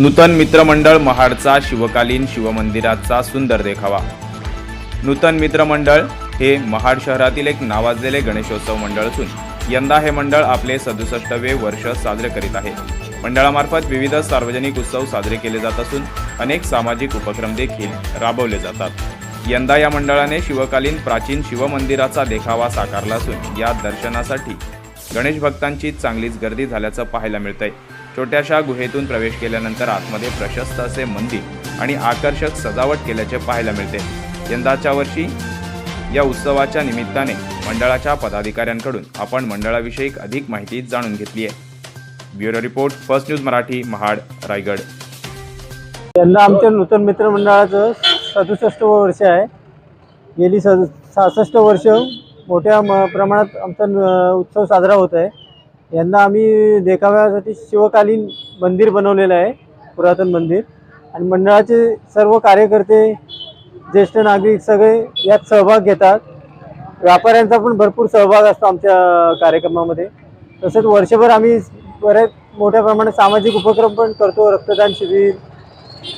नूतन मित्रमंडळ महाडचा शिवकालीन शिवमंदिराचा सुंदर देखावा. नूतन मित्रमंडळ हे महाड शहरातील एक नावाजलेले गणेशोत्सव मंडळ असून यंदा हे मंडळ आपले सदुसष्टवे वर्ष साजरे करीत आहे. मंडळामार्फत विविध सार्वजनिक उत्सव साजरे केले जात असून अनेक सामाजिक उपक्रम देखील राबवले जातात. यंदा या मंडळाने शिवकालीन प्राचीन शिवमंदिराचा देखावा साकारला असून या दर्शनासाठी गणेश भक्तांची चांगलीच गर्दी झाल्याचं पाहायला मिळतंय. छोट्याशा गुहेतून प्रवेश केल्यानंतर आतमध्ये प्रशस्त असे मंदिर आणि आकर्षक सजावट केल्याचे पाहायला मिळते. यंदाच्या वर्षी या उत्सवाच्या निमित्ताने मंडळाच्या पदाधिकाऱ्यांकडून आपण मंडळाविषयी अधिक माहिती जाणून घेतली आहे. Bureau report first news Marathi Mahad Raigad. यंदा आमच्या नूतन मित्रमंडळाचं सदुसष्ट वर्ष आहे. गेली सद सहासष्ट वर्ष मोठ्या म प्रमाणात आमचा उत्सव साजरा होत आहे. यांना आम्ही देखाव्यासाठी शिवकालीन मंदिर बनवलेलं आहे पुरातन मंदिर. आणि मंडळाचे सर्व कार्यकर्ते ज्येष्ठ नागरिक सगळे यात सहभाग घेतात. व्यापाऱ्यांचा पण भरपूर सहभाग असतो आमच्या कार्यक्रमामध्ये. तसेच वर्षभर आम्ही बऱ्याच मोठ्या प्रमाणात सामाजिक उपक्रम पण करतो रक्तदान शिबिर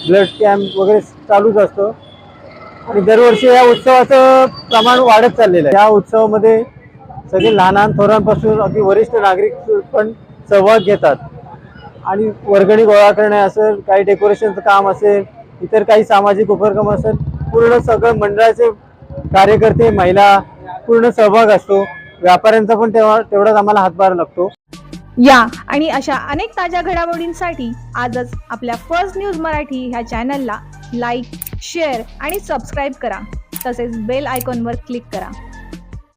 ब्लड कॅम्प वगैरे चालूच असतं. आणि दरवर्षी या उत्सवाचं प्रमाण वाढत चाललेलं आहे. या उत्सवामध्ये सगळे लहान थोरांपासून अगदी वरिष्ठ नागरिक पण सहभाग घेतात. आणि वर्गणी गोळा करणे असेल काही डेकोरेशनचं काम असेल इतर काही सामाजिक उपक्रम असेल पूर्ण सगळं मंडळाचे कार्यकर्ते महिला पूर्ण सहभाग असतो. व्यापाऱ्यांचा पण तेव्हा तेवढाच आम्हाला हातभार लागतो. या आणि अशा अनेक ताज्या घडामोडींसाठी आजच आपल्या फर्स्ट न्यूज मराठी ह्या चॅनलला लाईक शेअर आणि सबस्क्राईब करा. तसेच बेल आयकॉनवर क्लिक करा.